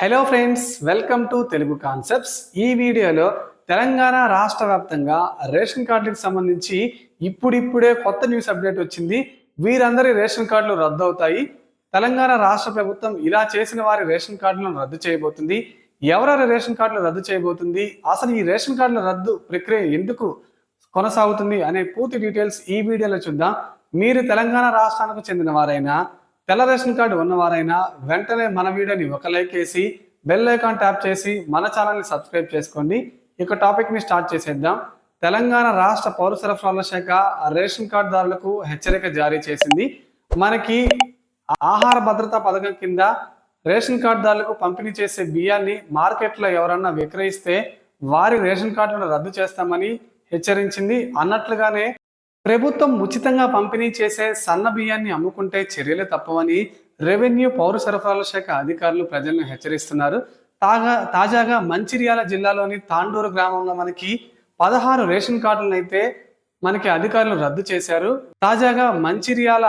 Hello friends welcome to Telugu concepts ఈ వీడియోలో తెలంగాణ రాష్ట్ర వ్యాప్తంగా రేషన్ కార్డులకు సంబంధించి ఇప్పుడిప్పుడే కొత్త న్యూస్ అప్డేట్ వచ్చింది. వీరందరి రేషన్ కార్డులు రద్దు అవుతాయి తెలంగాణ రాష్ట్ర ప్రభుత్వం ఇలా చేసిన వారి రేషన్ కార్డులను రద్దు చేయబోతుంది. ఎవరెవరి రేషన్ కార్డులు రద్దు చేయబోతుంది? అసలు ఈ రేషన్ కార్డుల రద్దు ప్రక్రియ ఎందుకు కొనసాగుతుంది అనే పూర్తి డీటెయిల్స్ ఈ వీడియోలో చూద్దాం. మీరు తెలంగాణ రాష్ట్రానికి చెందిన వారైనా తెల్ల రేషన్ కార్డు ఉన్నవారైనా వెంటనే మన వీడియోని ఒక లైక్ వేసి బెల్ ఐకాన్ ట్యాప్ చేసి మన ఛానల్ని సబ్స్క్రైబ్ చేసుకోండి. ఇక టాపిక్ని స్టార్ట్ చేసేద్దాం. తెలంగాణ రాష్ట్ర పౌర సరఫరాల శాఖ రేషన్ కార్డుదారులకు హెచ్చరిక జారీ చేసింది. మనకి ఆహార భద్రతా పథకం కింద రేషన్ కార్డుదారులకు పంపిణీ చేసే బియ్యాన్ని మార్కెట్లో ఎవరన్నా విక్రయిస్తే వారి రేషన్ కార్డులను రద్దు చేస్తామని హెచ్చరించింది. అన్నట్లుగానే ప్రభుత్వం ఉచితంగా పంపిణీ చేసే సన్న బియ్యాన్ని అమ్ముకుంటే చర్యలు తప్పవని రెవెన్యూ పౌర సరఫరాల శాఖ అధికారులు ప్రజలను హెచ్చరిస్తున్నారు. తాగా తాజాగా మంచిర్యాల జిల్లాలోని తాండూరు గ్రామంలో మనకి పదహారు రేషన్ కార్డులను అయితే మనకి అధికారులు రద్దు చేశారు. తాజాగా మంచిర్యాల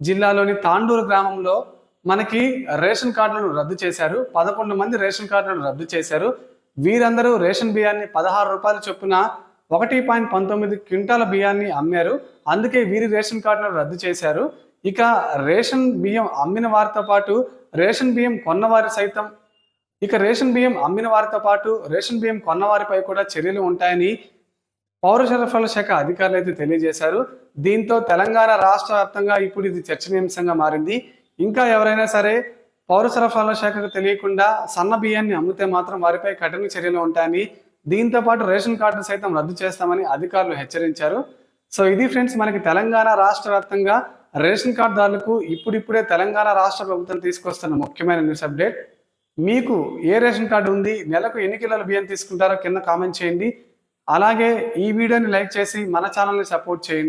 జిల్లాలోని తాండూరు గ్రామంలో మనకి రేషన్ కార్డులను రద్దు చేశారు. పదకొండు మంది రేషన్ కార్డులను రద్దు చేశారు. వీరందరూ రేషన్ బియ్యాన్ని పదహారు రూపాయల చొప్పున ఒకటి పాయింట్ పంతొమ్మిది క్వింటాల బియ్యాన్ని అమ్మారు. అందుకే వీరి రేషన్ కార్డులను రద్దు చేశారు. ఇక రేషన్ బియ్యం అమ్మిన వారితో పాటు రేషన్ బియ్యం కొన్నవారి సైతం ఇక రేషన్ బియ్యం అమ్మిన వారితో పాటు రేషన్ బియ్యం కొన్నవారిపై కూడా చర్యలు ఉంటాయని పౌర సరఫరాల శాఖ అధికారులు అయితే తెలియజేశారు. దీంతో తెలంగాణ రాష్ట్ర వ్యాప్తంగా ఇప్పుడు ఇది చర్చనీయాంశంగా మారింది. ఇంకా ఎవరైనా సరే పౌర సరఫరాల శాఖకు తెలియకుండా సన్న బియ్యాన్ని అమ్మితే మాత్రం వారిపై కఠిన చర్యలు ఉంటాయని దీంతో పాటు రేషన్ కార్డును సైతం రద్దు చేస్తామని అధికారులు హెచ్చరించారు. సో ఇది ఫ్రెండ్స్ మనకి తెలంగాణ రాష్ట్ర వ్యాప్తంగా రేషన్ కార్డుదారులకు ఇప్పుడిప్పుడే తెలంగాణ రాష్ట్ర ప్రభుత్వం తీసుకొస్తున్న ముఖ్యమైన న్యూస్ అప్డేట్. మీకు ఏ రేషన్ కార్డు ఉంది నెలకు ఎన్ని కిలోల బియ్యం తీసుకుంటారో కింద కామెంట్ చేయండి. అలాగే ఈ వీడియోని లైక్ చేసి మన ఛానల్ని సపోర్ట్ చేయండి.